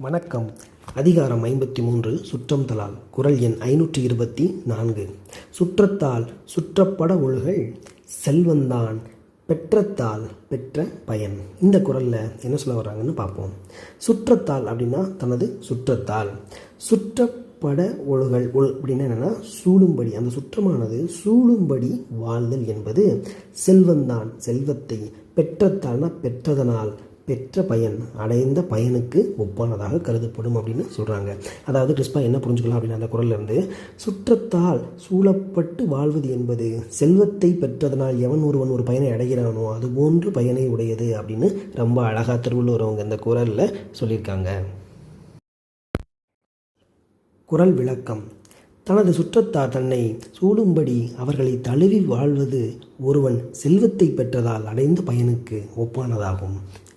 வணக்கம். அதிகாரம் ஐம்பத்தி மூன்று சுற்றம் தலால். குரல் எண் ஐநூற்றி இருபத்தி நான்கு சுற்றத்தால் சுற்றப்பட ஒழுகல் செல்வந்தான் பெற்றத்தால் பெற்ற பயன். இந்த குரலில் என்ன சொல்ல வர்றாங்கன்னு பார்ப்போம். சுற்றத்தால் அப்படின்னா தனது சுற்றத்தால். சுற்றப்பட ஒழுகல் ஒழு அப்படின்னா என்னென்னா சூழும்படி அந்த சுற்றமானது சூழும்படி வாழ்தல் என்பது செல்வந்தான் செல்வத்தை பெற்றத்தால்னா பெற்றதனால் பெற்ற பயன் அடைந்த பயனுக்கு ஒப்பானதாக கருதப்படும் அப்படின்னு சொல்கிறாங்க அதாவது கிறிஸ்பா என்ன புரிஞ்சுக்கலாம் அப்படின்னு அந்த குரலில் இருந்து சுற்றத்தால் சூழப்பட்டு வாழ்வது என்பது செல்வத்தை பெற்றதனால் எவன் ஒருவன் ஒரு பயனை அடைகிறானோ அதுபோன்று பயனை உடையது அப்படின்னு ரொம்ப அழகாக திருவள்ளுவர் அவங்க இந்த குரலில் சொல்லியிருக்காங்க. குரல் விளக்கம். தனது சுற்றத்தார் தன்னை சூழும்படி அவர்களை தழுவி வாழ்வது ஒருவன் செல்வத்தை பெற்றதால் அடைந்த பயனுக்கு ஒப்பானதாகும்.